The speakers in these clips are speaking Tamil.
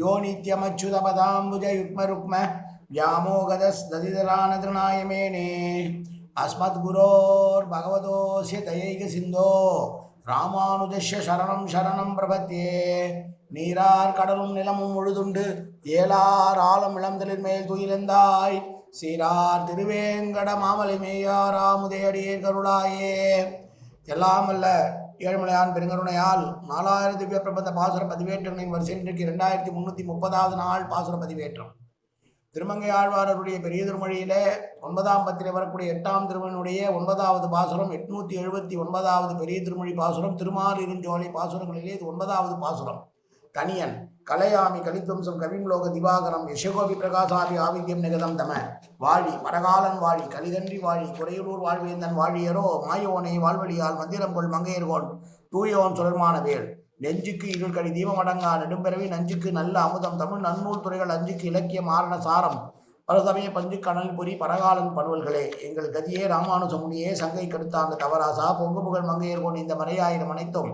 யோ நித்யமச்சுதபதாம்புஜயுக்மருக்ம ததிதரான மேனே அஸ்மத் குரோர் பகவதோசிய தயைக சிந்தோ ராமானுஜஸ்ய சரணம் சரணம் பிரபத்தே நீரார் கடலும் நிலமும் முழுதுண்டு ஏலார் ஆலம் இளந்தலின் மேல் துயிலெந்தாய் சீரார் திருவேங்கட மாமலை மேயாராமுதேடியே கருளாயே எல்லாம் அல்ல ஏழுமலையான் பெருங்கருணையால் நாலாயிரம் திவ்ய பிரபந்த பாசுர பதிவேற்றங்களின் வரிசையில் இன்றைக்கு ரெண்டாயிரத்தி முன்னூற்றி முப்பதாவது நாள் பாசுர பதிவேற்றம். திருமங்கை ஆழ்வாரருடைய பெரிய திருமொழியிலே ஒன்பதாம் பத்திரை வரக்கூடிய எட்டாம் திருமணியுடைய ஒன்பதாவது பாசுரம் எட்நூத்தி எழுபத்தி ஒன்பதாவது பெரிய திருமொழி பாசுரம் திருமாலிருஞ்சோலை பாசுரங்களிலே இது ஒன்பதாவது பாசுரம். தனியன் கலையாமி கலித்வம்சம் கவிம்லோக திவாகரம் யசகோபி பிரகாசாதி ஆவித்யம் நிகதம் தம. வாழி பரகாலன் வாழி கலிதன்றி வாழி குறையூர் வாழ்வேந்தன் வாழியரோ மாயோனை வாழ்வழியால் மந்திரம் மங்கையர்கோள் தூயோன் சுழல்மான வேல் நெஞ்சுக்கு இருள் கடி தீபமடங்கா நெடும்பிறவி நஞ்சுக்கு நல்ல அமுதம் தமிழ் நன்னூல் துறைகள் அஞ்சுக்கு இலக்கிய மாரண சாரம். பலசமய பஞ்சு கனல் புரி பரகாலன் பணுவல்களே எங்கள் கதியே ராமானுஜமுனியே சங்கை கெடுத்தாங்க தவராசா. பொங்கு புகழ் மங்கையர்கோன் இந்த மறையாயிரம் அனைத்தும்.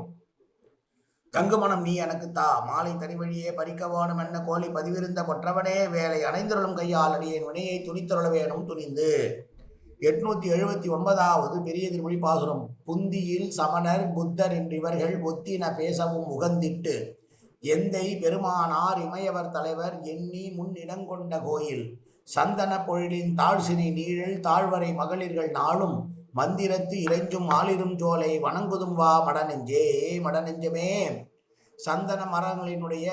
தங்குமணம் நீ எனக்கு தா. மாலை தனிவழியே பறிக்க வேணும் என்ன கோழி பதிவிருந்த கொற்றவனே. வேலை அணைந்தருளும் கையால் அடியேன். வினையை துணித்தருள வேணும் துணிந்து. எட்நூத்தி எழுபத்தி ஒன்பதாவது பெரிய திருமொழி பாசுரம். புந்தியில் சமணர் புத்தர் என்றிவர்கள் ஒத்தின பேசவும் உகந்திட்டு எந்தை பெருமானார் இமையவர் தலைவர் எண்ணி முன் இடங்கொண்ட கோயில். சந்தன பொழிலின் தாழ்சினை நீழல் தாழ்வரை மகளிர்கள் நாளும் மந்திரத்து இறைஞ்சும் ஆளிரும் ஜோலை வணங்குதும் வா மடநெஞ்சே மடநெஞ்சமே. சந்தன மரங்களினுடைய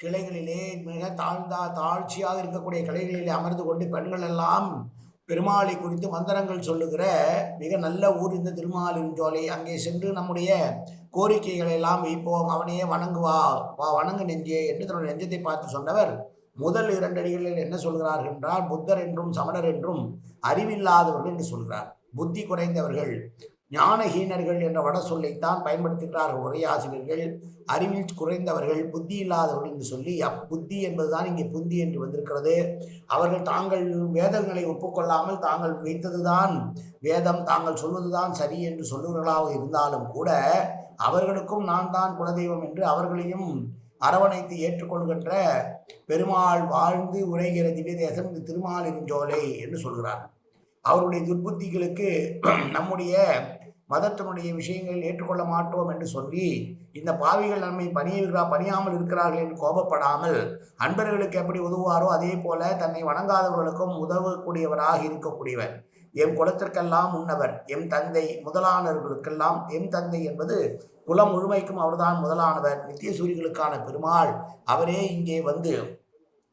கிளைகளிலே மிக தாழ்ந்தா தாழ்ச்சியாக இருக்கக்கூடிய கிளைகளிலே அமர்ந்து கொண்டு பெண்கள் எல்லாம் பெருமாளை குறித்து மந்திரங்கள் சொல்லுகிற மிக நல்ல ஊர் இந்த திருமாலிருஞ்சோலை அங்கே சென்று நம்முடைய கோரிக்கைகளை எல்லாம் வைப்போம். அவனையே வணங்குவா வா வணங்கு நெஞ்சே என்று தன்னுடைய நெஞ்சத்தை பார்த்து சொன்னவர். முதல் இரண்டு அடிகளில் என்ன சொல்கிறார்கள் என்றால் புத்தர் என்றும் சமணர் என்றும் அறிவில்லாதவர்கள் என்று சொல்கிறார். புத்தி குறைந்தவர்கள் ஞானஹீனர்கள் என்ற வட சொல்லைத்தான் பயன்படுத்துகிறார்கள் உரையாசிரியர்கள். அறிவில் குறைந்தவர்கள் புத்தி இல்லாதவர்கள் என்று சொல்லி அப்புத்தி என்பதுதான் இங்கே புந்தி என்று வந்திருக்கிறது. அவர்கள் தாங்கள் வேதங்களை ஒப்புக்கொள்ளாமல் தாங்கள் வைத்ததுதான் வேதம் தாங்கள் சொல்வதுதான் சரி என்று சொல்லுவர்களாக இருந்தாலும் கூட அவர்களுக்கும் நான் தான் குலதெய்வம் என்று அவர்களையும் அரவணைத்து ஏற்றுக்கொள்கின்ற பெருமாள் வாழ்ந்து உரைகிற திவ்ய தேசம் திருமாலின் ஜோலை என்று சொல்கிறார் அவருடைய துர்புத்திகளுக்கு நம்முடைய மதத்தினுடைய விஷயங்கள் ஏற்றுக்கொள்ள மாட்டோம் என்று சொல்லி இந்த பாவிகள் நம்மை பணியிருக்கிறா பணியாமல் இருக்கிறார்கள் என்று கோபப்படாமல் அன்பர்களுக்கு எப்படி உதவுவாரோ அதே போல தன்னை வணங்காதவர்களுக்கும் உதவக்கூடியவராக இருக்கக்கூடியவர். எம் குலத்திற்கெல்லாம் முன்னவர் எம் தந்தை முதலானவர்களுக்கெல்லாம் எம் தந்தை என்பது குலம் முழுமைக்கும் அவர்தான் முதலானவர். நித்திய சூரியர்களுக்கான பெருமாள் அவரே இங்கே வந்து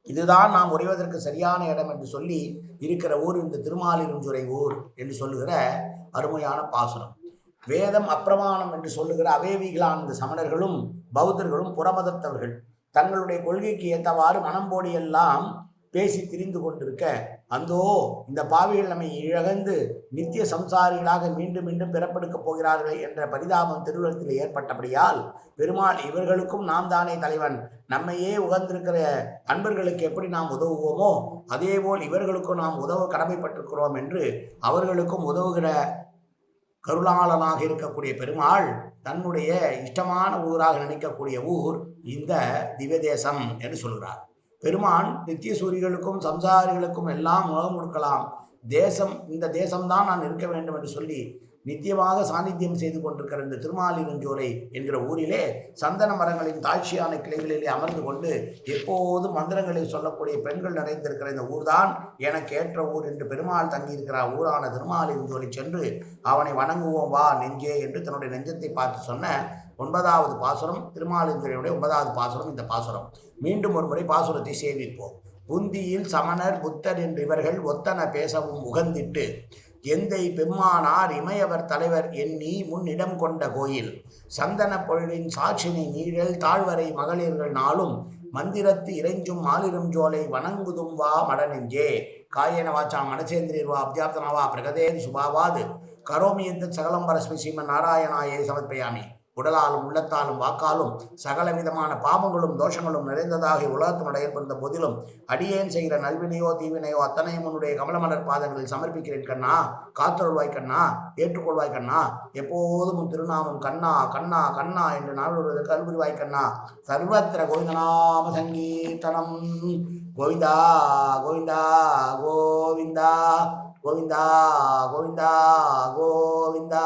இதுதான் நாம் உறைவதற்கு சரியான இடம் என்று சொல்லி இருக்கிற ஊர் இந்த திருமாலிருஞ்சுரை ஊர் என்று சொல்லுகிற அருமையான பாசுரம். வேதம் அப்பிரமாணம் என்று சொல்லுகிற அவேவிகளான இந்த சமணர்களும் பௌத்தர்களும் புறமதத்தவர்கள் தங்களுடைய கொள்கைக்கு ஏற்றவாறு மனம்போடியெல்லாம் பேசி திரிந்து கொண்டிருக்க அந்தோ இந்த பாவிகள் நம்மை இழந்து நித்திய சம்சாரிகளாக மீண்டும் மீண்டும் பிறப்பெடுக்கப் போகிறார்கள் என்ற பரிதாபம் திருவுலகத்தில் ஏற்பட்டபடியால் பெருமாள் இவர்களுக்கும் நாம் தானே தலைவன். நம்மையே உகந்திருக்கிற அன்பர்களுக்கு எப்படி நாம் உதவுவோமோ அதேபோல் இவர்களுக்கும் நாம் உதவ கடமைப்பட்டிருக்கிறோம் என்று அவர்களுக்கும் உதவுகிற கருளாளனாக இருக்கக்கூடிய பெருமாள் தன்னுடைய இஷ்டமான ஊராக நினைக்கக்கூடிய ஊர் இந்த திவ்யதேசம் என்று சொல்கிறார். பெருமான் நித்தியசூரிகளுக்கும் சம்சாரிகளுக்கும் எல்லாம் உலகம் கொடுக்கலாம். தேசம் இந்த தேசம்தான் நான் இருக்க வேண்டும் என்று சொல்லி நித்தியமாக சாநித்தியம் செய்து கொண்டிருக்கிற இந்த திருமாலிருஞ்சோலை என்கிற ஊரிலே சந்தன மரங்களின் தாழ்ச்சியான கிளைகளிலே அமர்ந்து கொண்டு எப்போதும் மந்திரங்களை சொல்லக்கூடிய பெண்கள் நிறைந்திருக்கிற இந்த ஊர்தான் எனக்கு ஏற்ற ஊர் என்று பெருமாள் தங்கியிருக்கிற ஊரான திருமாலிருஞ்சோலை சென்று அவனை வணங்குவோம் வா நெஞ்சே என்று தன்னுடைய நெஞ்சத்தை பார்த்து சொன்ன ஒன்பதாவது பாசுரம் திருமாலிருஞ்சோலையுடைய ஒன்பதாவது பாசுரம் இந்த பாசுரம். மீண்டும் ஒரு முறை பாசுரத்தை சேவிப்போம். புந்தியில் சமணர் புத்தர் என்று இவர்கள் ஒத்தன பேசவும் உகந்திட்டு எந்தை பெம்மானார் இமையவர் தலைவர் எண்ணி முன்னிடம் கொண்ட கோயில். சந்தன பொழிலின் சாட்சினை நீழல் தாழ்வரை மகளிர்கள் நாளும் மந்திரத்து இறைஞ்சும் மாலிரும் ஜோலை வணங்குதும் வா மடனெஞ்சே காயேன வாச்சா மனசேந்திரியர்வா அப்தியாப்தனாவா பிரகதேதி சுபாவாது. கரோமி எந்த சகலம் பரஸ்மி நாராயணாயே சமர்ப்பயாமி. உடலாலும் உள்ளத்தாலும் வாக்காலும் சகல விதமான பாவங்களும் தோஷங்களும் நிறைந்ததாக உலகத்தினுடைய ஏற்படுத்த போதிலும் அடியேன் செய்கிற நல்வினையோ தீவினையோ அத்தனையும் உன்னுடைய கமலமலர் பாதங்களில் சமர்ப்பிக்கிறேன் கண்ணா. காத்தருள்வாய் கண்ணா. ஏற்றுக்கொள்வாய் கண்ணா. எப்போதும் திருநாமம் கண்ணா கண்ணா கண்ணா என்று நாடுவது கல்புரிவாய் கண்ணா. சர்வத்திர கோவிந்தநாம சங்கீர்த்தனம். கோவிந்தா கோவிந்தா கோவிந்தா கோவிந்தா கோவிந்தா கோவிந்தா.